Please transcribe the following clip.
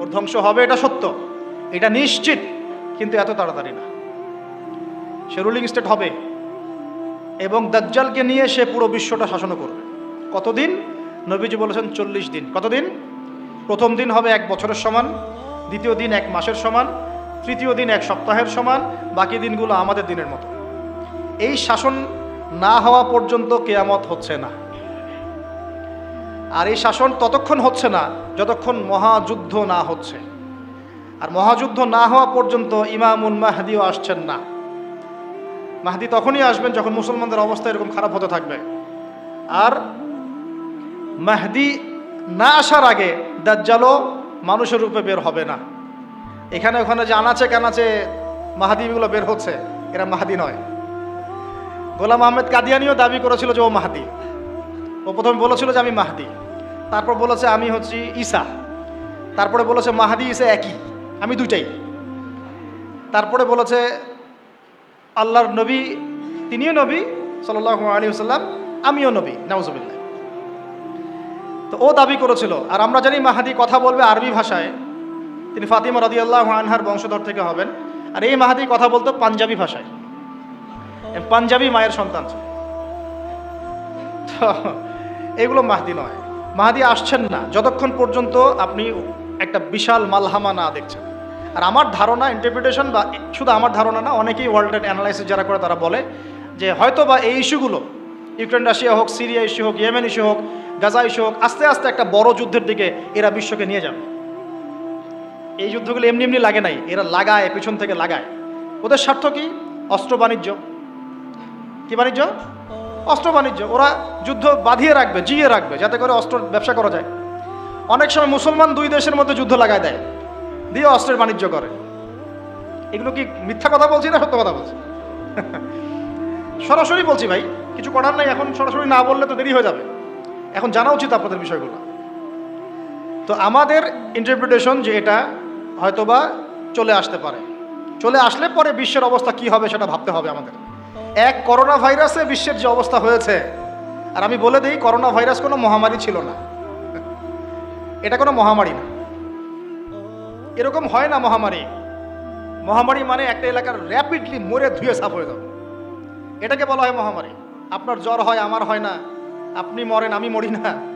ওর ধ্বংস হবে, এটা সত্য। এটা নিশ্চিত, কিন্তু এত তাড়াতাড়ি না। সে রুলিং স্টেট হবে এবং দাজ্জালকে নিয়ে সে পুরো বিশ্বটা শাসন করবে। কতদিন? নবীজি বলেছেন চল্লিশ দিন। কতদিন? প্রথম দিন হবে এক বছরের সমান, দ্বিতীয় দিন এক মাসের সমান, তৃতীয় দিন এক সপ্তাহের সমান, বাকি দিনগুলো আমাদের দিনের মতো। এই শাসন না হওয়া পর্যন্ত কেয়ামত হচ্ছে না। আর এই শাসন ততক্ষণ হচ্ছে না যতক্ষণ মহাযুদ্ধ না হচ্ছে। আর মহাযুদ্ধ না হওয়া পর্যন্ত ইমামুল মাহাদিও আসছেন না। মাহাদি তখনই আসবেন যখন মুসলমানদের অবস্থা এরকম খারাপ হতে থাকবে। আর মাহদি না আসার আগে দাজ্জালও মানুষের রূপে বের হবে না। এখানে ওখানে যে আনাচে কানাচে মাহাদিগুলো বের হচ্ছে, এরা মাহাদি নয়। গোলাম আহমেদ কাদিয়ানিও দাবি করেছিল যে ও মাহাদি। ও প্রথমে বলেছিল যে আমি মাহাদি। তারপর বলেছে আমি হচ্ছি ঈসা। তারপরে বলেছে মাহাদি ঈসা একই। আমি দুইটাই। তারপরে বলেছে আল্লাহর নবী, তিনিও নবী সাল্লাহ আলী সাল্লাম আমিও নবী, নাউজুবিল্লাহ। তো ও দাবি করেছিল, আর আমরা জানি মাহাদি কথা বলবে আরবি ভাষায়। তিনি ফাতিমা রদিয়াল্লাহ আনহার বংশধর থেকে হবেন। আর এই মাহাদি কথা বলতো পাঞ্জাবি ভাষায়। পাঞ্জাবি মায়ের সন্তান এগুলো মাহদি নয়। মাহাদি আসছেন না। যতক্ষণ পর্যন্ত আপনি একটা বিশাল মালহামা না দেখছেন। আর আমার ধারণা ইন্টারপ্রিটেশন বা শুধু আমার ধারণা না, অনেকেই ওয়ার্ল্ডের অ্যানালাইসিস যারা করে তারা বলে যে হয়তো বা এই ইস্যুগুলো ইউক্রেন, রাশিয়া হোক, সিরিয়া ইস্যু হোক, ইয়েমেন ইস্যু হোক, গাজা ইস্যু হোক, আস্তে আস্তে একটা বড় যুদ্ধের দিকে এরা বিশ্বকে নিয়ে যাবে। এই যুদ্ধগুলো এমনি এমনি লাগে নাই। এরা লাগায়, পেছন থেকে লাগায়। ওদের স্বার্থ কি? অস্ত্র বাণিজ্য। কি বাণিজ্য? অস্ত্র বাণিজ্য, ওরা যুদ্ধ বাঁধিয়ে রাখবে, জিয়ে রাখবে, যাতে করে অস্ত্র ব্যবসা করা যায়। অনেক সময় মুসলমান দুই দেশের মধ্যে যুদ্ধ লাগায় দেয়, দিয়ে অস্ত্রের বাণিজ্য করে। এগুলো কি মিথ্যা কথা বলছি না সত্য কথা বলছি? সরাসরি বলছি ভাই, কিছু করার নাই, এখন সরাসরি না বললে তো দেরি হয়ে যাবে। এখন জানা উচিত আপনাদের বিষয়গুলো। তো আমাদের ইন্টারপ্রিটেশন যে এটা হয়তোবা চলে আসতে পারে। চলে আসলে পরে বিশ্বের অবস্থা কি হবে সেটা ভাবতে হবে আমাদের। এক করোনা ভাইরাসে বিশ্বের যে অবস্থা হয়েছে, আর আমি বলে দিই করোনা ভাইরাস কোনো মহামারী ছিল না। এটা কোনো মহামারী না। এরকম হয় না মহামারী। মহামারী মানে একটা এলাকার র্যাপিডলি মরে ধুয়ে সাফ হয়ে যাবে এটাকে বলা হয় মহামারী। আপনার জ্বর হয়, আমার হয় না। আপনি মরেন, আমি মরি না।